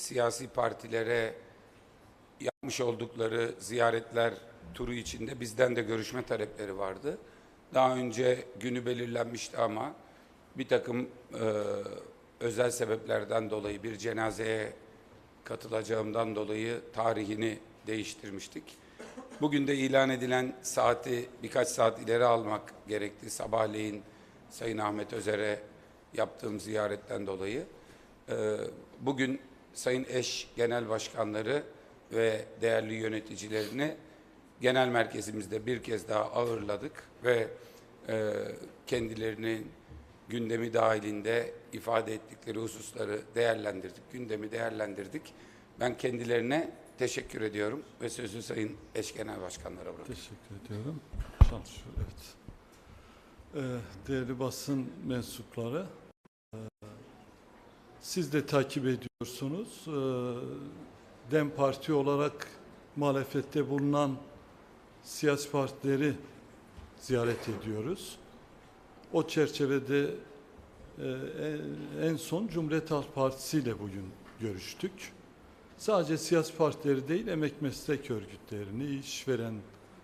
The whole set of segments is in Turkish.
siyasi partilere yapmış oldukları ziyaretler turu içinde bizden de görüşme talepleri vardı. Daha önce günü belirlenmişti ama bir takım e, özel sebeplerden dolayı bir cenazeye katılacağımdan dolayı tarihini değiştirmiştik. Bugün de ilan edilen saati birkaç saat ileri almak gerekti. Sabahleyin Sayın Ahmet Özer'e yaptığım ziyaretten dolayı. Ee, Bugün Sayın Eş Genel Başkanları ve değerli yöneticilerini genel merkezimizde bir kez daha ağırladık ve e, kendilerinin gündemi dahilinde ifade ettikleri hususları değerlendirdik, gündemi değerlendirdik. Ben kendilerine teşekkür ediyorum ve sözü Sayın Eş Genel Başkanlara bırakıyorum. Teşekkür ediyorum. Çalışıyor, evet. Ee, değerli basın mensupları, siz de takip ediyorsunuz. Ee, DEM Parti olarak muhalefette bulunan siyasi partileri ziyaret ediyoruz. O çerçevede e, en- en son Cumhuriyet Halk Partisi ile bugün görüştük. Sadece siyasi partileri değil, emek meslek örgütlerini, işveren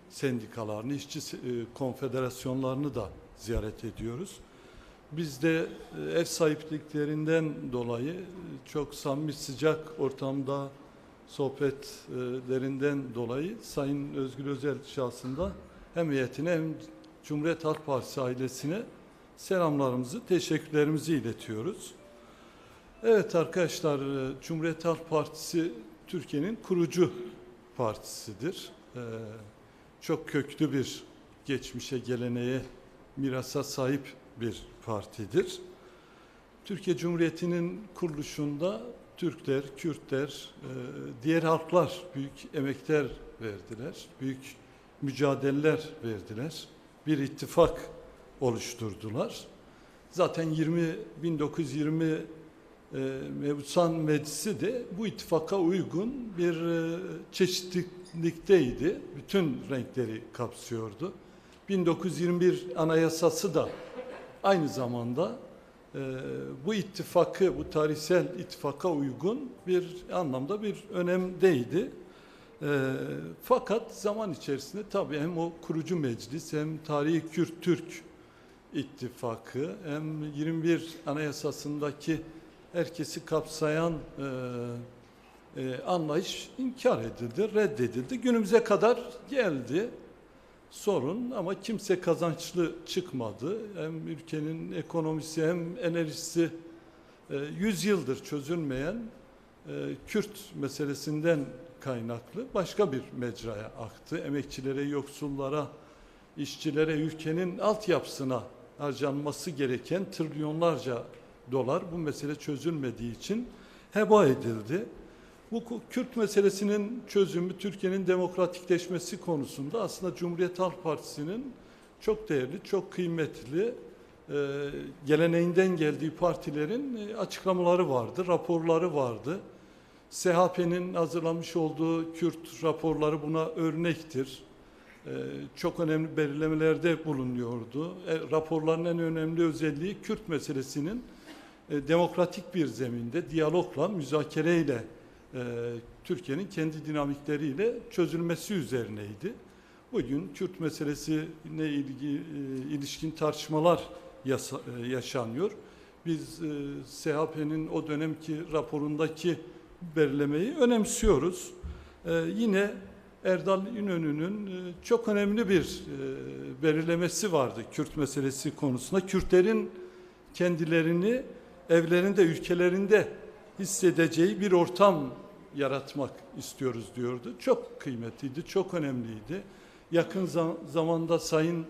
sendikalarını, işçi e, konfederasyonlarını da ziyaret ediyoruz. Biz de e, ev sahipliklerinden dolayı e, çok samimi sıcak ortamda sohbetlerinden dolayı Sayın Özgür Özel şahsında hem heyetine hem Cumhuriyet Halk Partisi ailesine selamlarımızı, teşekkürlerimizi iletiyoruz. Evet arkadaşlar, e, Cumhuriyet Halk Partisi Türkiye'nin kurucu partisidir. Çok köklü bir geçmişe, geleneğe, mirasa sahip bir partidir. Türkiye Cumhuriyeti'nin kuruluşunda Türkler, Kürtler, e, diğer halklar büyük emekler verdiler, büyük mücadeleler verdiler. Bir ittifak oluşturdular. Zaten 20 1920 e, Meclisi de bu ittifaka uygun bir e, çeşitlikteydi. Bütün renkleri kapsıyordu. 1921 Anayasası da aynı zamanda e, bu ittifakı, bu tarihsel ittifaka uygun bir anlamda bir önemdeydi. E, fakat zaman içerisinde tabii hem o kurucu meclis hem tarihi Kürt-Türk ittifakı hem 21 Anayasası'ndaki herkesi kapsayan e, e, anlayış inkar edildi, reddedildi. Günümüze kadar geldi sorun ama kimse kazançlı çıkmadı. Hem ülkenin ekonomisi hem enerjisi e, 100 yıldır çözülmeyen e, Kürt meselesinden kaynaklı başka bir mecraya aktı. Emekçilere, yoksullara, işçilere, ülkenin altyapısına harcanması gereken trilyonlarca dolar bu mesele çözülmediği için heba edildi. Bu Kürt meselesinin çözümü Türkiye'nin demokratikleşmesi konusunda aslında Cumhuriyet Halk Partisi'nin çok değerli, çok kıymetli e, geleneğinden geldiği partilerin e, açıklamaları vardı, raporları vardı. SHP'nin hazırlamış olduğu Kürt raporları buna örnektir. Ee, çok önemli belirlemelerde bulunuyordu. E, raporların en önemli özelliği Kürt meselesinin e, demokratik bir zeminde, diyalogla, müzakereyle e, Türkiye'nin kendi dinamikleriyle çözülmesi üzerineydi. Bugün Kürt meselesine ilgi, e, ilişkin tartışmalar yasa- e, yaşanıyor. Biz e, SHP'nin o dönemki raporundaki belirlemeyi önemsiyoruz. E, yine Erdal İnönü'nün e, çok önemli bir e, belirlemesi vardı Kürt meselesi konusunda. Kürtlerin kendilerini evlerinde, ülkelerinde hissedeceği bir ortam yaratmak istiyoruz diyordu. Çok kıymetliydi, çok önemliydi. Yakın zam- zamanda Sayın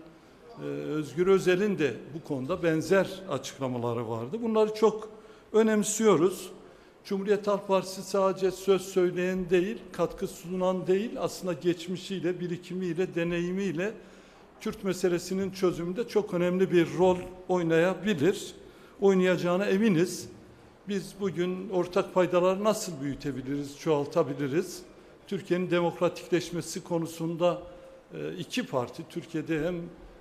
e, Özgür Özel'in de bu konuda benzer açıklamaları vardı. Bunları çok önemsiyoruz. Cumhuriyet Halk Partisi sadece söz söyleyen değil, katkı sunan değil, aslında geçmişiyle, birikimiyle, deneyimiyle Kürt meselesinin çözümünde çok önemli bir rol oynayabilir. Oynayacağına eminiz. Biz bugün ortak paydaları nasıl büyütebiliriz, çoğaltabiliriz? Türkiye'nin demokratikleşmesi konusunda e, iki parti, Türkiye'de hem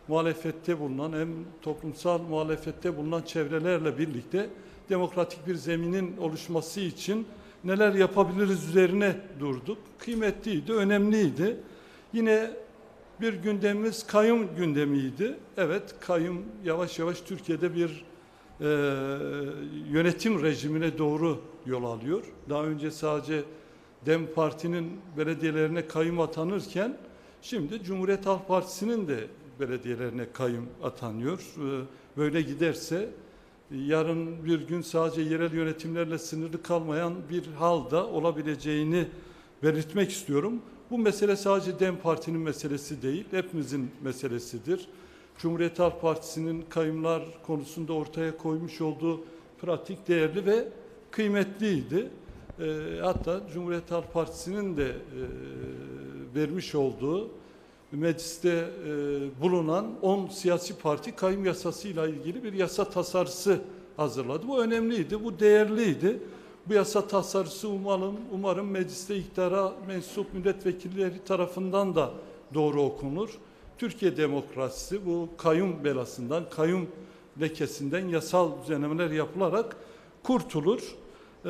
muhalefette bulunan hem toplumsal muhalefette bulunan çevrelerle birlikte demokratik bir zeminin oluşması için neler yapabiliriz üzerine durduk. Kıymetliydi, önemliydi. Yine bir gündemimiz kayyum gündemiydi. Evet, kayyum yavaş yavaş Türkiye'de bir e, yönetim rejimine doğru yol alıyor. Daha önce sadece Dem Parti'nin belediyelerine kayyum atanırken şimdi Cumhuriyet Halk Partisi'nin de belediyelerine kayyum atanıyor. E, böyle giderse yarın bir gün sadece yerel yönetimlerle sınırlı kalmayan bir halda olabileceğini belirtmek istiyorum. Bu mesele sadece DEM Parti'nin meselesi değil, hepimizin meselesidir. Cumhuriyet Halk Partisi'nin kayımlar konusunda ortaya koymuş olduğu pratik değerli ve kıymetliydi. E, hatta Cumhuriyet Halk Partisi'nin de e, vermiş olduğu mecliste e, bulunan 10 siyasi parti kayım yasasıyla ilgili bir yasa tasarısı hazırladı. Bu önemliydi, bu değerliydi. Bu yasa tasarısı umarım, umarım mecliste iktidara mensup milletvekilleri tarafından da doğru okunur. Türkiye demokrasisi bu kayyum belasından, kayyum lekesinden yasal düzenlemeler yapılarak kurtulur. Ee,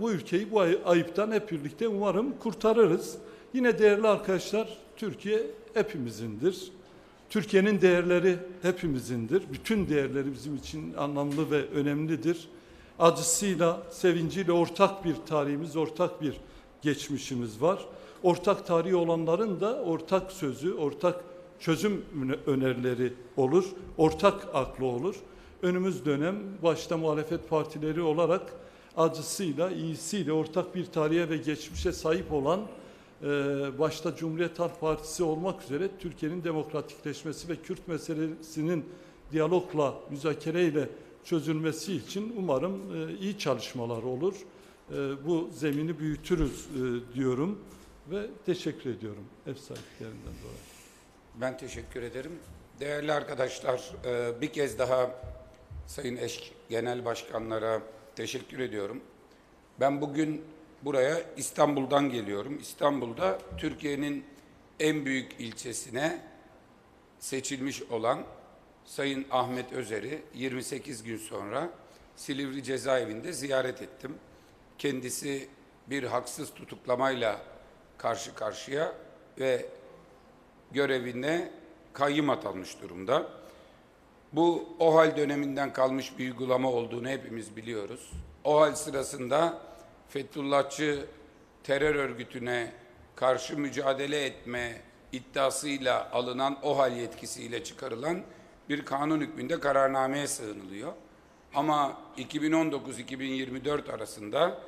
bu ülkeyi bu ay- ayıptan hep birlikte umarım kurtarırız. Yine değerli arkadaşlar, Türkiye hepimizindir. Türkiye'nin değerleri hepimizindir. Bütün değerleri bizim için anlamlı ve önemlidir. Acısıyla, sevinciyle ortak bir tarihimiz, ortak bir geçmişimiz var. Ortak tarihi olanların da ortak sözü, ortak çözüm öne- önerileri olur, ortak aklı olur. Önümüz dönem başta muhalefet partileri olarak acısıyla, iyisiyle ortak bir tarihe ve geçmişe sahip olan e, başta Cumhuriyet Halk Partisi olmak üzere Türkiye'nin demokratikleşmesi ve Kürt meselesinin diyalogla, müzakereyle çözülmesi için umarım e, iyi çalışmalar olur. E, bu zemini büyütürüz e, diyorum ve teşekkür ediyorum ev sahiplerinden dolayı. Ben teşekkür ederim. Değerli arkadaşlar, e, bir kez daha Sayın Eş Genel Başkanlara teşekkür ediyorum. Ben bugün buraya İstanbul'dan geliyorum. İstanbul'da Türkiye'nin en büyük ilçesine seçilmiş olan Sayın Ahmet Özer'i 28 gün sonra Silivri cezaevinde ziyaret ettim. Kendisi bir haksız tutuklamayla karşı karşıya ve görevine kayyım atanmış durumda. Bu OHAL döneminden kalmış bir uygulama olduğunu hepimiz biliyoruz. OHAL sırasında Fethullahçı terör örgütüne karşı mücadele etme iddiasıyla alınan OHAL yetkisiyle çıkarılan bir kanun hükmünde kararnameye sığınılıyor. Ama 2019-2024 arasında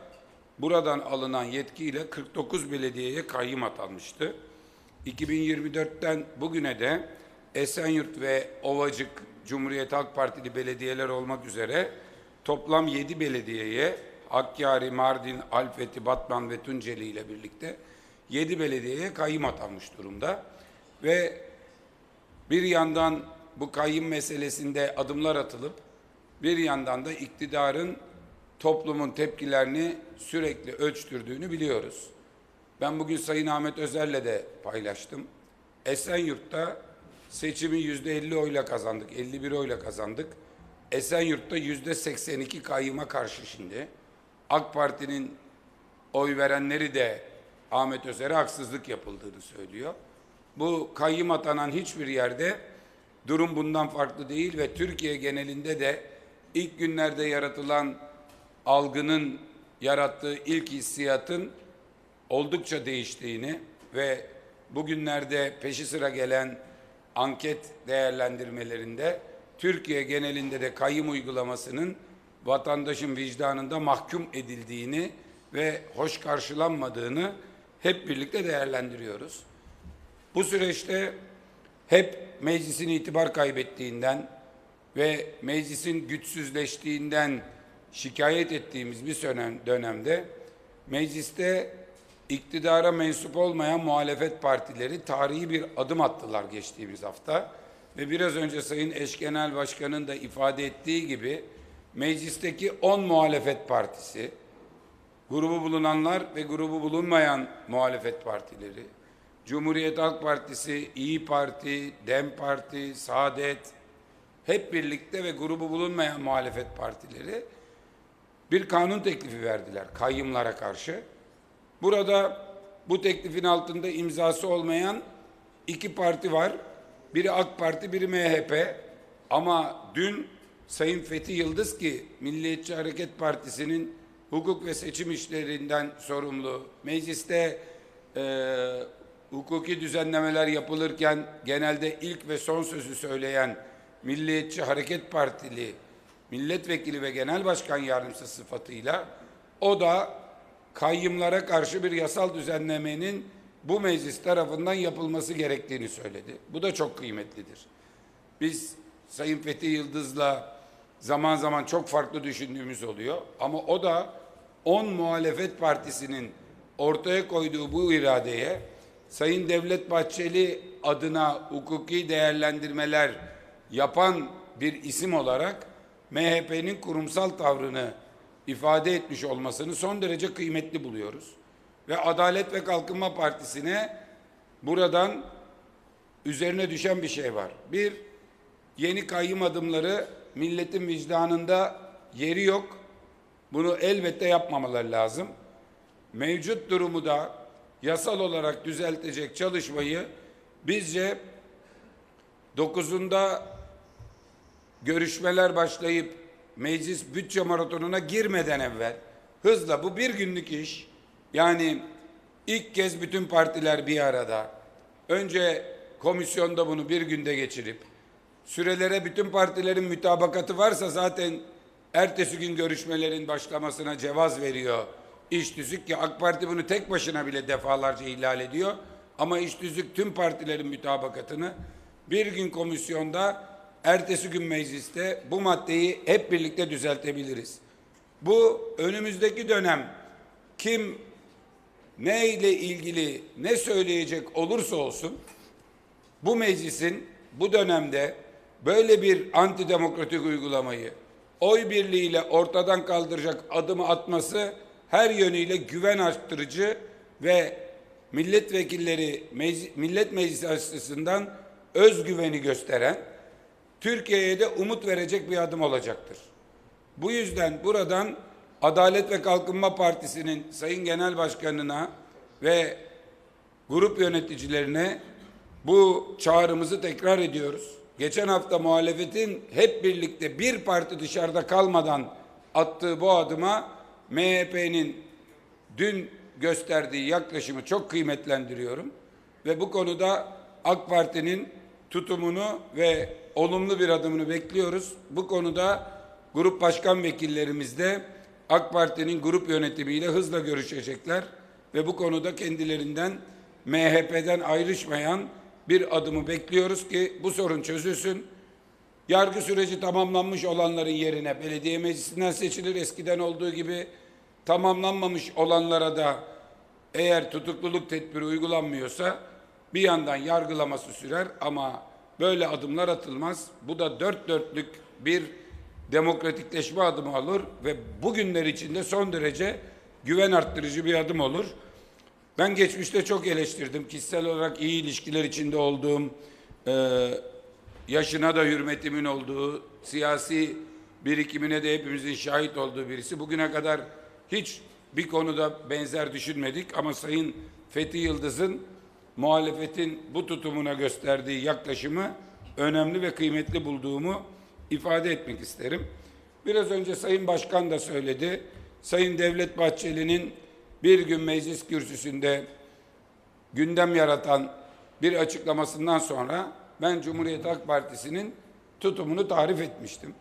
buradan alınan yetkiyle 49 belediyeye kayyım atanmıştı. 2024'ten bugüne de Esenyurt ve Ovacık Cumhuriyet Halk Partili belediyeler olmak üzere toplam 7 belediyeye Hakkari, Mardin, Alfeti, Batman ve Tunceli ile birlikte 7 belediyeye kayyım atanmış durumda. Ve bir yandan bu kayyım meselesinde adımlar atılıp bir yandan da iktidarın toplumun tepkilerini sürekli ölçtürdüğünü biliyoruz. Ben bugün Sayın Ahmet Özer'le de paylaştım. Esenyurt'ta seçimi yüzde 50 oyla kazandık, 51 oyla kazandık. Esenyurt'ta yüzde 82 kayyıma karşı şimdi. AK Parti'nin oy verenleri de Ahmet Özer'e haksızlık yapıldığını söylüyor. Bu kayyım atanan hiçbir yerde durum bundan farklı değil ve Türkiye genelinde de ilk günlerde yaratılan algının yarattığı ilk hissiyatın oldukça değiştiğini ve bugünlerde peşi sıra gelen anket değerlendirmelerinde Türkiye genelinde de kayyım uygulamasının vatandaşın vicdanında mahkum edildiğini ve hoş karşılanmadığını hep birlikte değerlendiriyoruz. Bu süreçte hep meclisin itibar kaybettiğinden ve meclisin güçsüzleştiğinden şikayet ettiğimiz bir dönem, dönemde mecliste iktidara mensup olmayan muhalefet partileri tarihi bir adım attılar geçtiğimiz hafta. Ve biraz önce Sayın Eş Genel Başkan'ın da ifade ettiği gibi meclisteki 10 muhalefet partisi, grubu bulunanlar ve grubu bulunmayan muhalefet partileri, Cumhuriyet Halk Partisi, İyi Parti, Dem Parti, Saadet hep birlikte ve grubu bulunmayan muhalefet partileri bir kanun teklifi verdiler kayyımlara karşı. Burada bu teklifin altında imzası olmayan iki parti var. Biri AK Parti, biri MHP. Ama dün Sayın Fethi Yıldız ki Milliyetçi Hareket Partisi'nin hukuk ve seçim işlerinden sorumlu, mecliste eee, hukuki düzenlemeler yapılırken genelde ilk ve son sözü söyleyen Milliyetçi Hareket Partili milletvekili ve genel başkan yardımcısı sıfatıyla o da kayyımlara karşı bir yasal düzenlemenin bu meclis tarafından yapılması gerektiğini söyledi. Bu da çok kıymetlidir. Biz Sayın Fethi Yıldız'la zaman zaman çok farklı düşündüğümüz oluyor ama o da 10 muhalefet partisinin ortaya koyduğu bu iradeye Sayın Devlet Bahçeli adına hukuki değerlendirmeler yapan bir isim olarak MHP'nin kurumsal tavrını ifade etmiş olmasını son derece kıymetli buluyoruz. Ve Adalet ve Kalkınma Partisi'ne buradan üzerine düşen bir şey var. Bir, yeni kayyım adımları milletin vicdanında yeri yok. Bunu elbette yapmamaları lazım. Mevcut durumu da yasal olarak düzeltecek çalışmayı bizce 9'unda görüşmeler başlayıp meclis bütçe maratonuna girmeden evvel hızla bu bir günlük iş yani ilk kez bütün partiler bir arada önce komisyonda bunu bir günde geçirip sürelere bütün partilerin mütabakatı varsa zaten ertesi gün görüşmelerin başlamasına cevaz veriyor. İş tüzük ki AK Parti bunu tek başına bile defalarca ihlal ediyor. Ama iş tüzük tüm partilerin mütabakatını bir gün komisyonda ertesi gün mecliste bu maddeyi hep birlikte düzeltebiliriz. Bu önümüzdeki dönem kim ne ile ilgili ne söyleyecek olursa olsun bu meclisin bu dönemde böyle bir antidemokratik uygulamayı oy birliğiyle ortadan kaldıracak adımı atması her yönüyle güven arttırıcı ve milletvekilleri meclis, millet meclisi açısından özgüveni gösteren Türkiye'ye de umut verecek bir adım olacaktır. Bu yüzden buradan Adalet ve Kalkınma Partisi'nin Sayın Genel Başkanı'na ve grup yöneticilerine bu çağrımızı tekrar ediyoruz. Geçen hafta muhalefetin hep birlikte bir parti dışarıda kalmadan attığı bu adıma MHP'nin dün gösterdiği yaklaşımı çok kıymetlendiriyorum. Ve bu konuda AK Parti'nin tutumunu ve olumlu bir adımını bekliyoruz. Bu konuda grup başkan vekillerimiz de AK Parti'nin grup yönetimiyle hızla görüşecekler ve bu konuda kendilerinden MHP'den ayrışmayan bir adımı bekliyoruz ki bu sorun çözülsün. Yargı süreci tamamlanmış olanların yerine belediye meclisinden seçilir eskiden olduğu gibi tamamlanmamış olanlara da eğer tutukluluk tedbiri uygulanmıyorsa bir yandan yargılaması sürer ama böyle adımlar atılmaz. Bu da dört dörtlük bir demokratikleşme adımı olur ve bugünler içinde son derece güven arttırıcı bir adım olur. Ben geçmişte çok eleştirdim. Kişisel olarak iyi ilişkiler içinde olduğum, e, yaşına da hürmetimin olduğu, siyasi birikimine de hepimizin şahit olduğu birisi. Bugüne kadar hiç bir konuda benzer düşünmedik ama Sayın Fethi Yıldız'ın muhalefetin bu tutumuna gösterdiği yaklaşımı önemli ve kıymetli bulduğumu ifade etmek isterim. Biraz önce Sayın Başkan da söyledi. Sayın Devlet Bahçeli'nin bir gün meclis kürsüsünde gündem yaratan bir açıklamasından sonra ben Cumhuriyet Halk Partisi'nin tutumunu tarif etmiştim.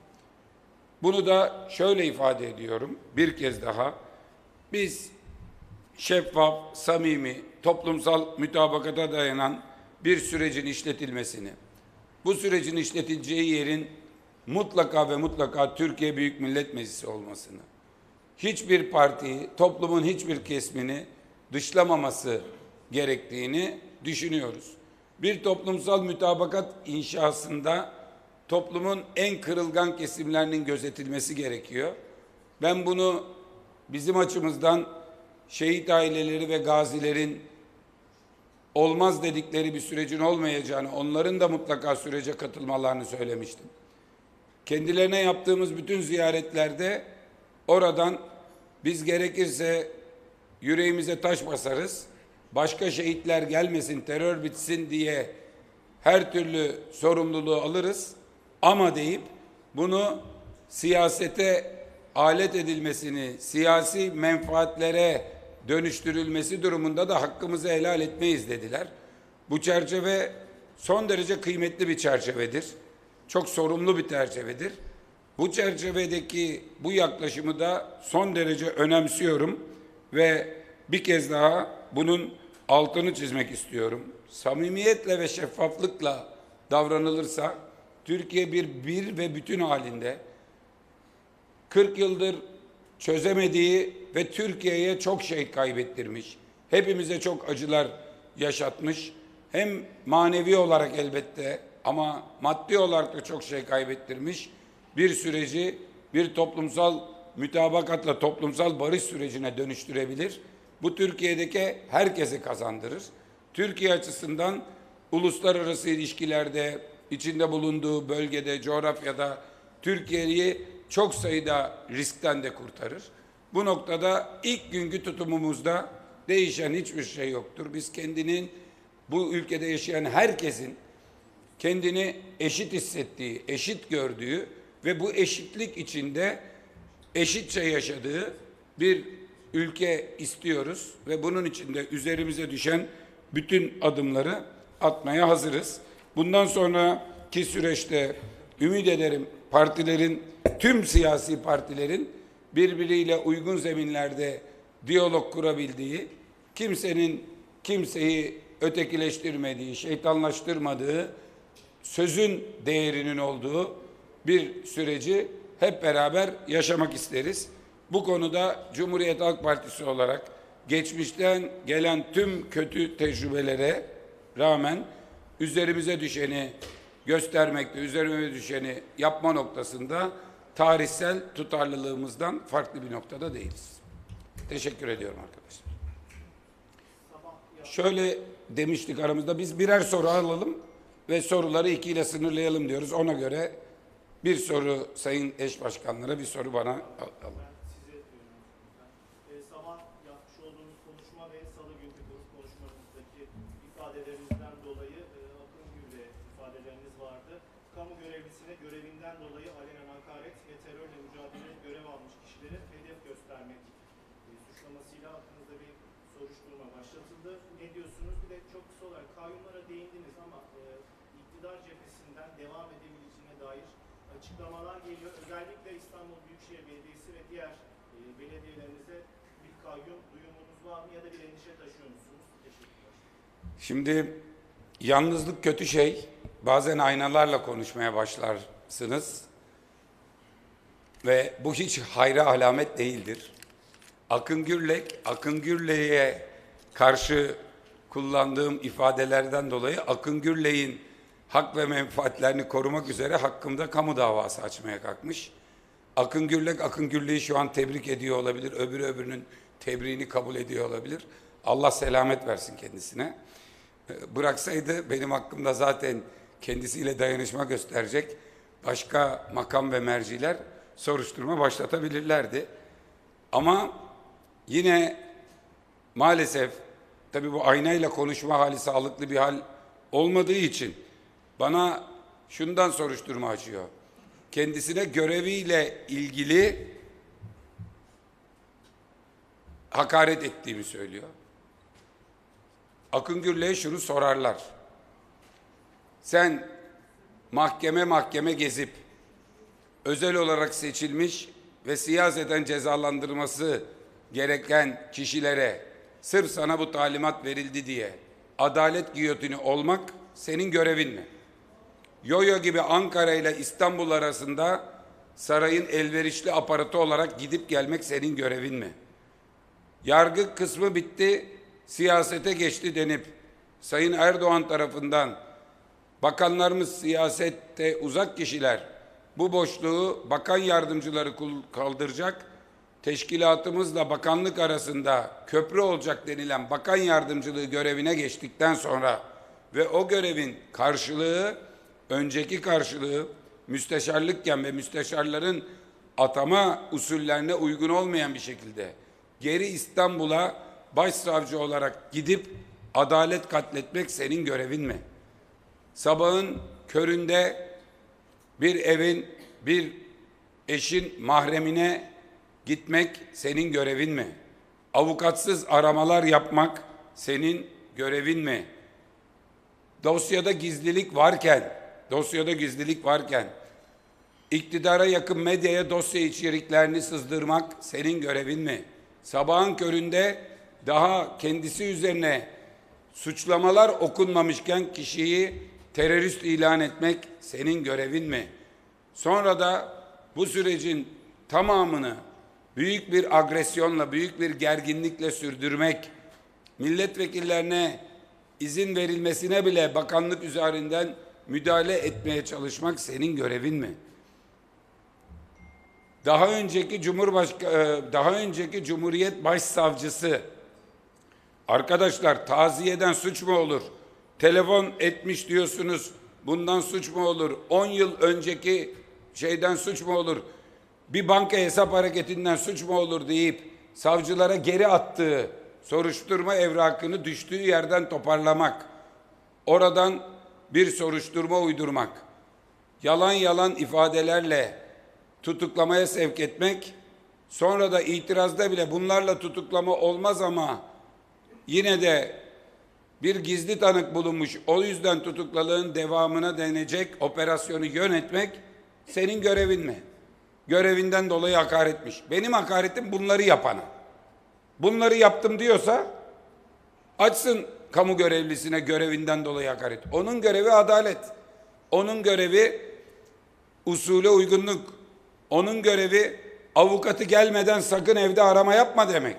Bunu da şöyle ifade ediyorum bir kez daha. Biz şeffaf, samimi, toplumsal mütabakata dayanan bir sürecin işletilmesini, bu sürecin işletileceği yerin mutlaka ve mutlaka Türkiye Büyük Millet Meclisi olmasını, hiçbir partiyi, toplumun hiçbir kesmini dışlamaması gerektiğini düşünüyoruz. Bir toplumsal mütabakat inşasında toplumun en kırılgan kesimlerinin gözetilmesi gerekiyor. Ben bunu bizim açımızdan şehit aileleri ve gazilerin olmaz dedikleri bir sürecin olmayacağını, onların da mutlaka sürece katılmalarını söylemiştim. Kendilerine yaptığımız bütün ziyaretlerde Oradan biz gerekirse yüreğimize taş basarız. Başka şehitler gelmesin, terör bitsin diye her türlü sorumluluğu alırız. Ama deyip bunu siyasete alet edilmesini, siyasi menfaatlere dönüştürülmesi durumunda da hakkımızı helal etmeyiz dediler. Bu çerçeve son derece kıymetli bir çerçevedir. Çok sorumlu bir çerçevedir. Bu çerçevedeki bu yaklaşımı da son derece önemsiyorum ve bir kez daha bunun altını çizmek istiyorum. Samimiyetle ve şeffaflıkla davranılırsa Türkiye bir bir ve bütün halinde 40 yıldır çözemediği ve Türkiye'ye çok şey kaybettirmiş. Hepimize çok acılar yaşatmış. Hem manevi olarak elbette ama maddi olarak da çok şey kaybettirmiş. Bir süreci bir toplumsal mütabakatla toplumsal barış sürecine dönüştürebilir. Bu Türkiye'deki herkesi kazandırır. Türkiye açısından uluslararası ilişkilerde, içinde bulunduğu bölgede, coğrafyada Türkiye'yi çok sayıda riskten de kurtarır. Bu noktada ilk günkü tutumumuzda değişen hiçbir şey yoktur. Biz kendinin bu ülkede yaşayan herkesin kendini eşit hissettiği, eşit gördüğü ve bu eşitlik içinde eşitçe yaşadığı bir ülke istiyoruz ve bunun içinde üzerimize düşen bütün adımları atmaya hazırız. Bundan sonraki süreçte ümit ederim partilerin, tüm siyasi partilerin birbiriyle uygun zeminlerde diyalog kurabildiği, kimsenin kimseyi ötekileştirmediği, şeytanlaştırmadığı, sözün değerinin olduğu bir süreci hep beraber yaşamak isteriz. Bu konuda Cumhuriyet Halk Partisi olarak geçmişten gelen tüm kötü tecrübelere rağmen üzerimize düşeni göstermekte, üzerimize düşeni yapma noktasında tarihsel tutarlılığımızdan farklı bir noktada değiliz. Teşekkür ediyorum arkadaşlar. Şöyle demiştik aramızda biz birer soru alalım ve soruları iki ile sınırlayalım diyoruz. Ona göre bir soru sayın eş başkanlara bir soru bana al- alın. size diyorum. E, e, ifadeleriniz vardı. Kamu görevlisine görevinden dolayı alenen hakaret ve terörle mücadele görev almış kişileri göstermek e, suçlamasıyla hakkınızda bir soruşturma başlatıldı. Ne diyorsunuz? Bir de çok kısa olarak kayyumlara değindiniz ama e, iktidar cephesinden devam edebileceğine dair açıklamalar geliyor. Özellikle İstanbul Büyükşehir Belediyesi ve diğer e, belediyelerinize bir kayyum duyumunuz var mı ya da bir endişe taşıyor musunuz? Teşekkürler. Şimdi yalnızlık kötü şey. Bazen aynalarla konuşmaya başlarsınız. Ve bu hiç hayra alamet değildir. Akın Gürlek, Akın Gürlek'e karşı kullandığım ifadelerden dolayı Akın Gürlek'in hak ve menfaatlerini korumak üzere hakkımda kamu davası açmaya kalkmış. Akın Gürlek, Akın Gürlek'i şu an tebrik ediyor olabilir. Öbürü öbürünün tebriğini kabul ediyor olabilir. Allah selamet versin kendisine. Ee, Bıraksaydı benim hakkımda zaten kendisiyle dayanışma gösterecek başka makam ve merciler soruşturma başlatabilirlerdi. Ama yine maalesef tabii bu aynayla konuşma hali sağlıklı bir hal olmadığı için bana şundan soruşturma açıyor. Kendisine göreviyle ilgili hakaret ettiğimi söylüyor. Akın Gürlek'e şunu sorarlar. Sen mahkeme mahkeme gezip özel olarak seçilmiş ve siyaseten cezalandırması gereken kişilere sırf sana bu talimat verildi diye adalet giyotini olmak senin görevin mi? Yoyo gibi Ankara ile İstanbul arasında sarayın elverişli aparatı olarak gidip gelmek senin görevin mi? Yargı kısmı bitti, siyasete geçti denip Sayın Erdoğan tarafından bakanlarımız siyasette uzak kişiler bu boşluğu bakan yardımcıları kaldıracak. Teşkilatımızla bakanlık arasında köprü olacak denilen bakan yardımcılığı görevine geçtikten sonra ve o görevin karşılığı önceki karşılığı müsteşarlıkken ve müsteşarların atama usullerine uygun olmayan bir şekilde geri İstanbul'a başsavcı olarak gidip adalet katletmek senin görevin mi? Sabahın köründe bir evin, bir eşin mahremine gitmek senin görevin mi? Avukatsız aramalar yapmak senin görevin mi? Dosyada gizlilik varken, dosyada gizlilik varken iktidara yakın medyaya dosya içeriklerini sızdırmak senin görevin mi? Sabahın köründe daha kendisi üzerine suçlamalar okunmamışken kişiyi terörist ilan etmek senin görevin mi? Sonra da bu sürecin tamamını büyük bir agresyonla, büyük bir gerginlikle sürdürmek, milletvekillerine izin verilmesine bile bakanlık üzerinden müdahale etmeye çalışmak senin görevin mi? Daha önceki Cumhurbaşkanı daha önceki Cumhuriyet Başsavcısı Arkadaşlar taziyeden suç mu olur? Telefon etmiş diyorsunuz. Bundan suç mu olur? 10 yıl önceki şeyden suç mu olur? Bir banka hesap hareketinden suç mu olur deyip savcılara geri attığı soruşturma evrakını düştüğü yerden toparlamak. Oradan bir soruşturma uydurmak. Yalan yalan ifadelerle tutuklamaya sevk etmek. Sonra da itirazda bile bunlarla tutuklama olmaz ama yine de bir gizli tanık bulunmuş. O yüzden tutuklalığın devamına denecek operasyonu yönetmek senin görevin mi? Görevinden dolayı hakaretmiş. Benim hakaretim bunları yapana. Bunları yaptım diyorsa açsın kamu görevlisine görevinden dolayı hakaret. Onun görevi adalet. Onun görevi usule uygunluk. Onun görevi avukatı gelmeden sakın evde arama yapma demek.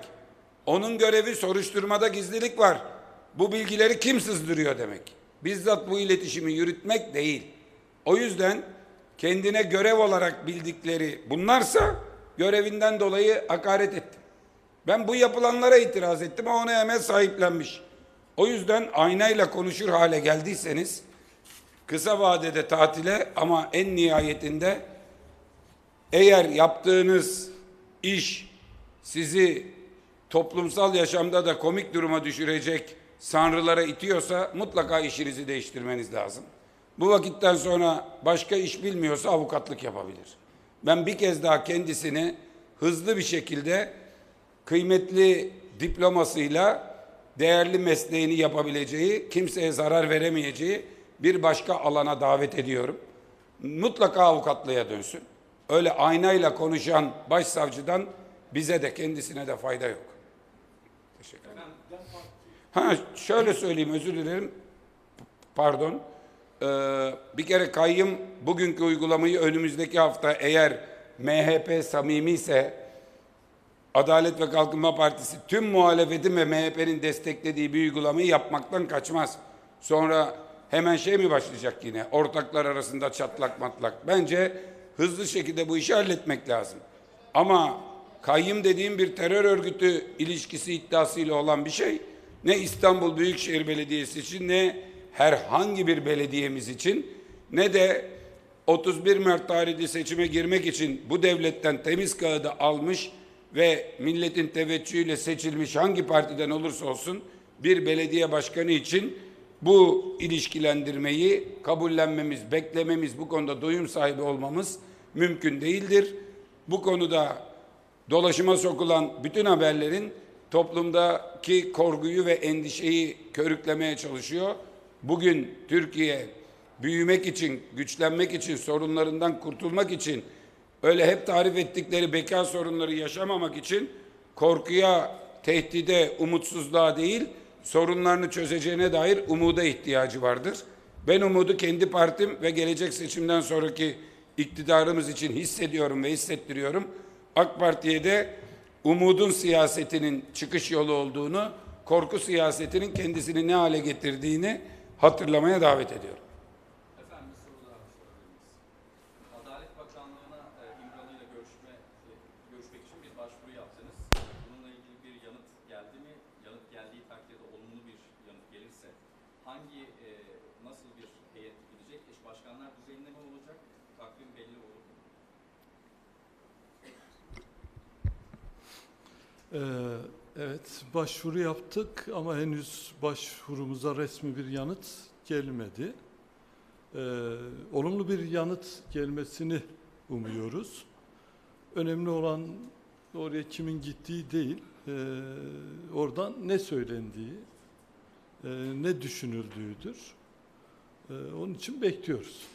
Onun görevi soruşturmada gizlilik var. Bu bilgileri kim sızdırıyor demek. Bizzat bu iletişimi yürütmek değil. O yüzden kendine görev olarak bildikleri bunlarsa görevinden dolayı hakaret ettim. Ben bu yapılanlara itiraz ettim ama ona hemen sahiplenmiş. O yüzden aynayla konuşur hale geldiyseniz kısa vadede tatile ama en nihayetinde eğer yaptığınız iş sizi toplumsal yaşamda da komik duruma düşürecek sanrılara itiyorsa mutlaka işinizi değiştirmeniz lazım. Bu vakitten sonra başka iş bilmiyorsa avukatlık yapabilir. Ben bir kez daha kendisini hızlı bir şekilde kıymetli diplomasıyla değerli mesleğini yapabileceği, kimseye zarar veremeyeceği bir başka alana davet ediyorum. Mutlaka avukatlığa dönsün. Öyle aynayla konuşan başsavcıdan bize de kendisine de fayda yok. Ha şöyle söyleyeyim özür dilerim. Pardon. Ee, bir kere kayyım bugünkü uygulamayı önümüzdeki hafta eğer MHP samimi ise Adalet ve Kalkınma Partisi tüm muhalefetin ve MHP'nin desteklediği bir uygulamayı yapmaktan kaçmaz. Sonra hemen şey mi başlayacak yine? Ortaklar arasında çatlak matlak. Bence hızlı şekilde bu işi halletmek lazım. Ama kayyım dediğim bir terör örgütü ilişkisi iddiasıyla olan bir şey ne İstanbul Büyükşehir Belediyesi için ne herhangi bir belediyemiz için ne de 31 Mart tarihli seçime girmek için bu devletten temiz kağıdı almış ve milletin teveccühüyle seçilmiş hangi partiden olursa olsun bir belediye başkanı için bu ilişkilendirmeyi kabullenmemiz, beklememiz, bu konuda doyum sahibi olmamız mümkün değildir. Bu konuda dolaşıma sokulan bütün haberlerin toplumdaki korkuyu ve endişeyi körüklemeye çalışıyor. Bugün Türkiye büyümek için, güçlenmek için, sorunlarından kurtulmak için öyle hep tarif ettikleri beka sorunları yaşamamak için korkuya, tehdide, umutsuzluğa değil, sorunlarını çözeceğine dair umuda ihtiyacı vardır. Ben umudu kendi partim ve gelecek seçimden sonraki iktidarımız için hissediyorum ve hissettiriyorum. AK Parti'ye de umudun siyasetinin çıkış yolu olduğunu, korku siyasetinin kendisini ne hale getirdiğini hatırlamaya davet ediyorum. Efendim bir soru daha sorabilir miyiz? Adalet Bakanlığı'na e, İmralı ile görüşme, e, görüşmek için bir başvuru yaptınız. Bununla ilgili bir yanıt geldi mi? Yanıt geldiği takdirde olumlu bir yanıt gelirse hangi, e, nasıl bir heyet gidecek? Eş başkanlar düzeyinde mi olacak? Takvim belli olur mu? Ee, evet, başvuru yaptık ama henüz başvurumuza resmi bir yanıt gelmedi. Ee, olumlu bir yanıt gelmesini umuyoruz. Önemli olan oraya kimin gittiği değil, ee, oradan ne söylendiği, ne düşünüldüğüdür. Onun için bekliyoruz.